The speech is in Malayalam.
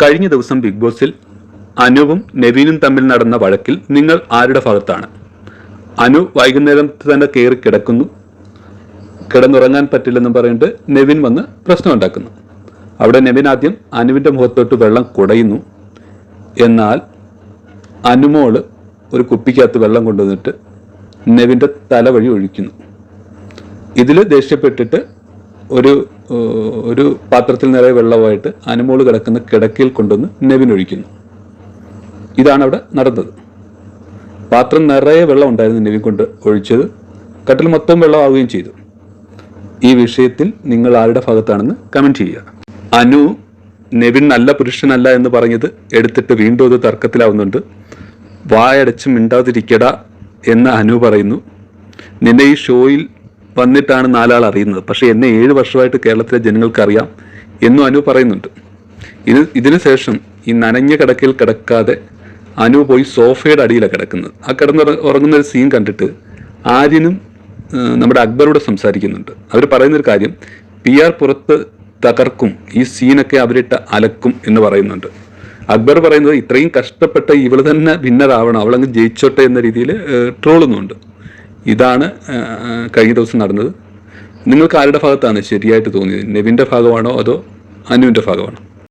കഴിഞ്ഞ ദിവസം ബിഗ് ബോസിൽ അനുവും നവീനും തമ്മിൽ നടന്ന വഴക്കിൽ നിങ്ങൾ ആരുടെ ഭാഗത്താണ്? അനു വൈകുന്നേരം തന്നെ കയറി കിടക്കുന്നു. കിടന്നുറങ്ങാൻ പറ്റില്ലെന്ന് പറഞ്ഞിട്ട് നെവിൻ വന്ന് പ്രശ്നം ഉണ്ടാക്കുന്നു അവിടെ നെവിൻ ആദ്യം അനുവിന്റെ മുഖത്തോട്ട് വെള്ളം കുടയുന്നു. എന്നാൽ അനുമോൾ ഒരു കുപ്പിക്കകത്ത് വെള്ളം കൊണ്ടുവന്നിട്ട് നെവിന്റെ തലവഴി ഒഴിക്കുന്നു. ഇതിൽ ദേഷ്യപ്പെട്ടിട്ട് ഒരു ഒരു പാത്രത്തിൽ നിറയെ വെള്ളമായിട്ട് അനുമോൾ കിടക്കുന്ന കിടക്കയിൽ കൊണ്ടുവന്ന് നെവിൻ ഒഴിക്കുന്നു. ഇതാണ് അവിടെ നടന്നത്. പാത്രം നിറയെ വെള്ളം ഉണ്ടായിരുന്നു നെവിൻ കൊണ്ട് ഒഴിച്ചത്. കട്ടിൽ മൊത്തം വെള്ളമാവുകയും ചെയ്തു. ഈ വിഷയത്തിൽ നിങ്ങൾ ആരുടെ ഭാഗത്താണെന്ന് കമന്റ് ചെയ്യുക. അനു നെവിൻ നല്ല പുരുഷനല്ല എന്ന് പറഞ്ഞത് എടുത്തിട്ട് വീണ്ടും അത് തർക്കത്തിലാവുന്നുണ്ട്. വായടച്ച് മിണ്ടാതിരിക്കട എന്ന് അനു പറയുന്നു. നിന്നെ ഈ ഷോയിൽ വന്നിട്ടാണ് നാലാൾ അറിയുന്നത്. പക്ഷേ എന്നെ ഏഴ് വർഷമായിട്ട് കേരളത്തിലെ ജനങ്ങൾക്ക് അറിയാം എന്നും അനു പറയുന്നുണ്ട്. ഇത് ഇതിനു ശേഷം ഈ നനഞ്ഞ കിടക്കയിൽ കിടക്കാതെ അനു പോയി സോഫയുടെ അടിയിലാണ് കിടക്കുന്നത്. ആ കിടന്ന് ഉറങ്ങുന്ന ഒരു സീൻ കണ്ടിട്ട് ആര്യനും നമ്മുടെ അക്ബറോട് സംസാരിക്കുന്നുണ്ട്. അവർ പറയുന്നൊരു കാര്യം പി ആർ പുറത്ത് തകർക്കും ഈ സീനൊക്കെ അവരിട്ട് അലക്കും എന്ന് പറയുന്നുണ്ട്. അക്ബർ പറയുന്നത് ഇത്രയും കഷ്ടപ്പെട്ട ഇവൾ തന്നെ വിന്നറാവണം അവളങ്ങ് ജയിച്ചോട്ടെ എന്ന രീതിയിൽ ട്രോളുന്നുണ്ട്. ഇതാണ് കഴിഞ്ഞ ദിവസം നടന്നത്. നിങ്ങൾക്ക് ആരുടെ ഭാഗത്താണ് ശരിയായിട്ട് തോന്നിയത്? നെവിന്റെ ഭാഗമാണോ അതോ അനുവിന്റെ ഭാഗമാണോ?